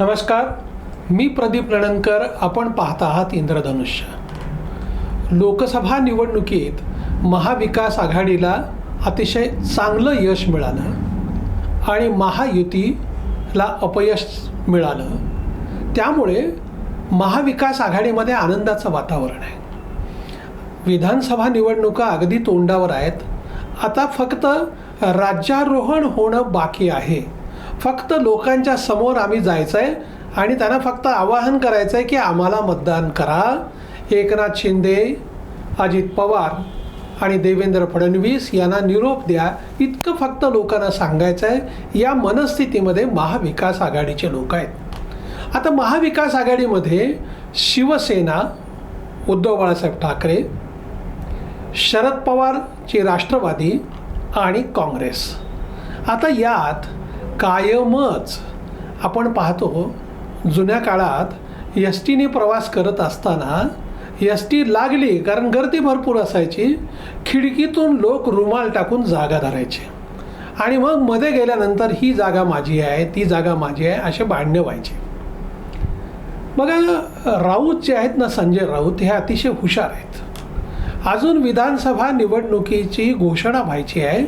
नमस्कार मी प्रदीप नणनकर आपण पाहत आहात इंद्रधनुष्य. लोकसभा निवडणुकीत महाविकास आघाडीला अतिशय चांगलं यश मिळालं आणि महायुतीला अपयश मिळालं. त्यामुळे महाविकास आघाडीमध्ये आनंदाचं वातावरण आहे. विधानसभा निवडणुका अगदी तोंडावर आहेत. आता फक्त राज्यारोहण होणं बाकी आहे. फक्त लोकांच्या समोर आम्ही जायचं आहे आणि त्यांना फक्त आवाहन करायचं आहे की आम्हाला मतदान करा. एकनाथ शिंदे अजित पवार आणि देवेंद्र फडणवीस यांना निरोप द्या. इतकं फक्त लोकांना सांगायचं आहे या मनस्थितीमध्ये महाविकास आघाडीचे लोक आहेत. आता महाविकास आघाडीमध्ये शिवसेना उद्धव बाळासाहेब ठाकरे शरद पवारची राष्ट्रवादी आणि काँग्रेस. आता यात कायमच आपण पाहतो जुन्या काळात एस टीने प्रवास करत असताना एस टी लागली कारण गर्दी भरपूर असायची. खिडकीतून लोक रुमाल टाकून जागा धरायचे. आणि मग मध्ये गेल्यानंतर ही जागा माझी आहे ती जागा माझी आहे असे भांडणे व्हायचे. बघा राऊत जे आहेत ना संजय राऊत हे अतिशय हुशार आहेत. अजून विधानसभा निवडणुकीची घोषणा व्हायची आहे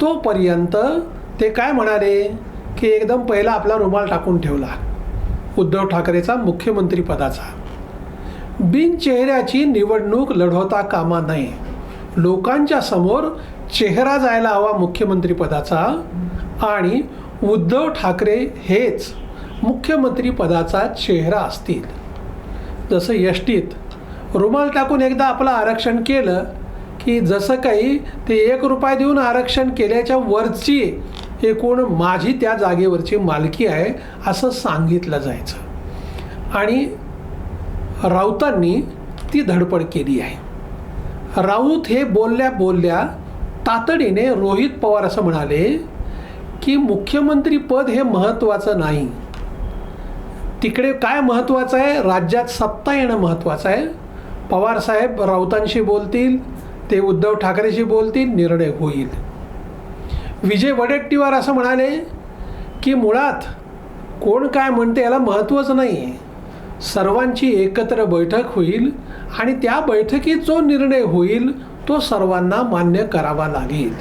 तोपर्यंत ते काय म्हणाले की एकदम पहिला आपला रुमाल टाकून ठेवला. उद्धव ठाकरेचा मुख्यमंत्रीपदाचा बिनचेहऱ्याची निवडणूक लढवता कामा नये. लोकांच्या समोर चेहरा जायला हवा मुख्यमंत्रीपदाचा आणि उद्धव ठाकरे हेच मुख्यमंत्रीपदाचा चेहरा असतील. जसं यष्टीत रुमाल टाकून एकदा आपलं आरक्षण केलं की जसं काही ते एक रुपया देऊन आरक्षण केल्याच्या वरची एकूण माझी त्या जागेवरची मालकी आहे असं सांगितलं जायचं. आणि राऊतांनी ती धडपड केली आहे. राऊत हे बोलल्या बोलल्या तातडीने रोहित पवार असं म्हणाले की मुख्यमंत्री पद हे महत्त्वाचं नाही. तिकडे काय महत्त्वाचं आहे? राज्यात सत्ता येणं महत्त्वाचं आहे. पवार साहेब राऊतांशी बोलतील ते उद्धव ठाकरेशी बोलतील निर्णय होईल. विजय वडेट्टीवार असं म्हणाले की मुळात कोण काय म्हणते याला महत्त्वच नाही सर्वांची एकत्र बैठक होईल आणि त्या बैठकीत जो निर्णय होईल तो सर्वांना मान्य करावा लागेल.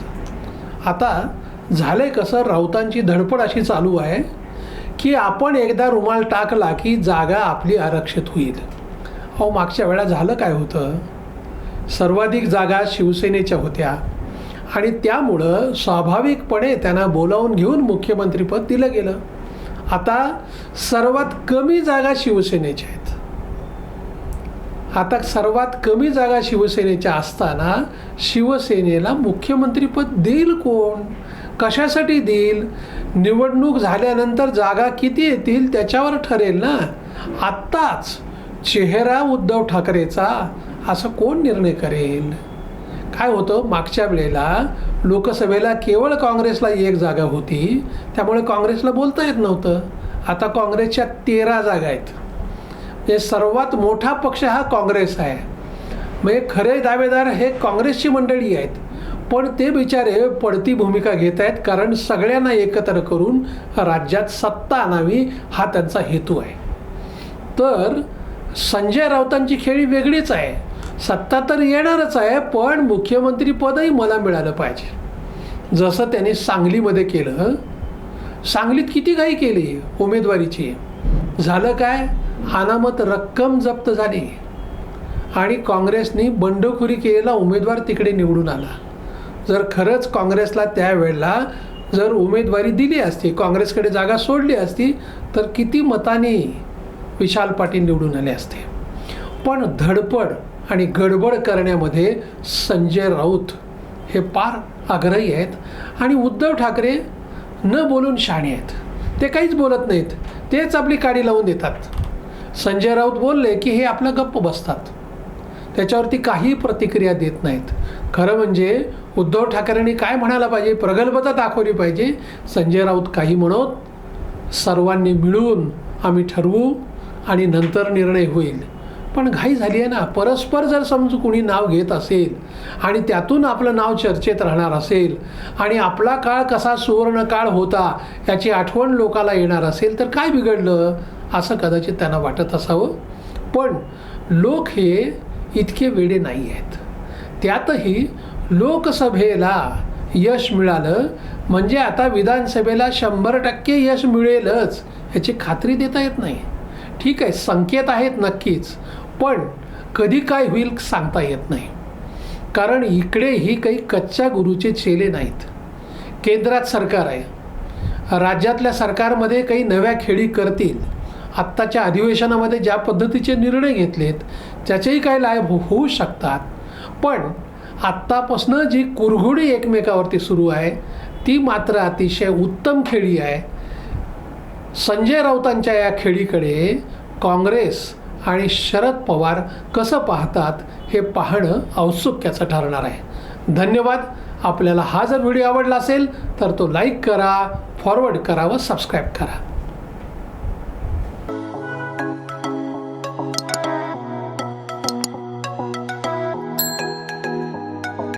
आता झाले कसं राऊतांची धडपड अशी चालू आहे की आपण एकदा रुमाल टाकला की जागा आपली आरक्षित होईल. अहो मागच्या वेळा झालं काय होतं? सर्वाधिक जागा शिवसेनेच्या होत्या. आणि त्यामुळं स्वाभाविकपणे त्यांना बोलावून घेऊन मुख्यमंत्रीपद दिलं गेलं. आता सर्वात कमी जागा शिवसेनेच्या आहेत. आता सर्वात कमी जागा शिवसेनेच्या असताना शिवसेनेला मुख्यमंत्रीपद देईल कोण? कशासाठी देईल? निवडणूक झाल्यानंतर जागा किती येतील? त्याच्यावर ठरेल ना? आत्ताच चेहरा उद्धव ठाकरेचा असं कोण निर्णय करेल? काय होतं? मागच्या वेळेला लोकसभेला केवळ काँग्रेसला एक जागा होती. त्यामुळे काँग्रेसला बोलता येत नव्हतं. आता काँग्रेसच्या तेरा जागा आहेत. म्हणजे सर्वात मोठा पक्ष हा काँग्रेस आहे. म्हणजे खरे दावेदार हे काँग्रेसची मंडळी आहेत. पण ते बिचारे पडती भूमिका घेत आहेत कारण सगळ्यांना एकत्र करून राज्यात सत्ता आणावी हा त्यांचा हेतू आहे. तर संजय राऊतांची खेळी वेगळीच आहे. सत्ता तर येणारच आहे पण मुख्यमंत्रीपदही मला मिळालं पाहिजे. जसं त्याने सांगलीमध्ये केलं सांगलीत किती काही केली उमेदवारीची? झालं काय? अनामत रक्कम जप्त झाली. आणि काँग्रेसनी बंडखोरी केलेला उमेदवार तिकडे निवडून आला. जर खरंच काँग्रेसला त्यावेळेला जर उमेदवारी दिली असती काँग्रेसकडे जागा सोडली असती तर किती मताने विशाल पाटील निवडून आले असते. पण धडपड आणि गडबड करण्यामध्ये संजय राऊत हे पार आग्रही आहेत. आणि उद्धव ठाकरे न बोलून शाणे आहेत. ते काहीच बोलत नाहीत. तेच आपली काडी लावून देतात. संजय राऊत बोलले की हे आपलं गप्प बसतात. त्याच्यावरती काही प्रतिक्रिया देत नाहीत. खरं म्हणजे उद्धव ठाकरेंनी काय म्हणायला पाहिजे प्रगल्भता दाखवली पाहिजे संजय राऊत काही म्हणत सर्वांनी मिळून आम्ही ठरवू आणि नंतर निर्णय होईल. पण घाई झाली आहे ना. परस्पर जर समजू कुणी नाव घेत असेल आणि त्यातून आपलं नाव चर्चेत राहणार असेल आणि आपला काळ कसा सुवर्ण काळ होता याची आठवण लोकाला येणार असेल तर काय बिघडलं? असं कदाचित त्यांना वाटत असावं. पण लोक हे इतके वेडे नाही आहेत. त्यातही लोकसभेला यश मिळालं. म्हणजे आता विधानसभेला शंभर टक्के यश मिळेलच याची खात्री देता येत नाही. ठीक आहे संकेत आहेत नक्कीच. पण कधी काय होईल सांगता येत नाही. कारण इकडेही काही कच्च्या गुरुचे चेले नाहीत. केंद्रात सरकार आहे. राज्यातल्या सरकारमध्ये काही नव्या खेळी करतील. आत्ताच्या अधिवेशनामध्ये ज्या पद्धतीचे निर्णय घेतलेत त्याचेही काही लाभ हो- होऊ शकतात. पण आत्तापासनं जी कुरघुडी एकमेकावरती सुरू आहे ती मात्र अतिशय उत्तम खेळी आहे. संजय राऊतांच्या या खेळीकडे काँग्रेस आणि शरद पवार कसं पाहतात हे पाहणं औत्सुक्याचं ठरणार आहे. धन्यवाद. आपल्याला हा जर व्हिडिओ आवडला असेल तर तो लाईक करा फॉरवर्ड करा व सबस्क्राईब करा.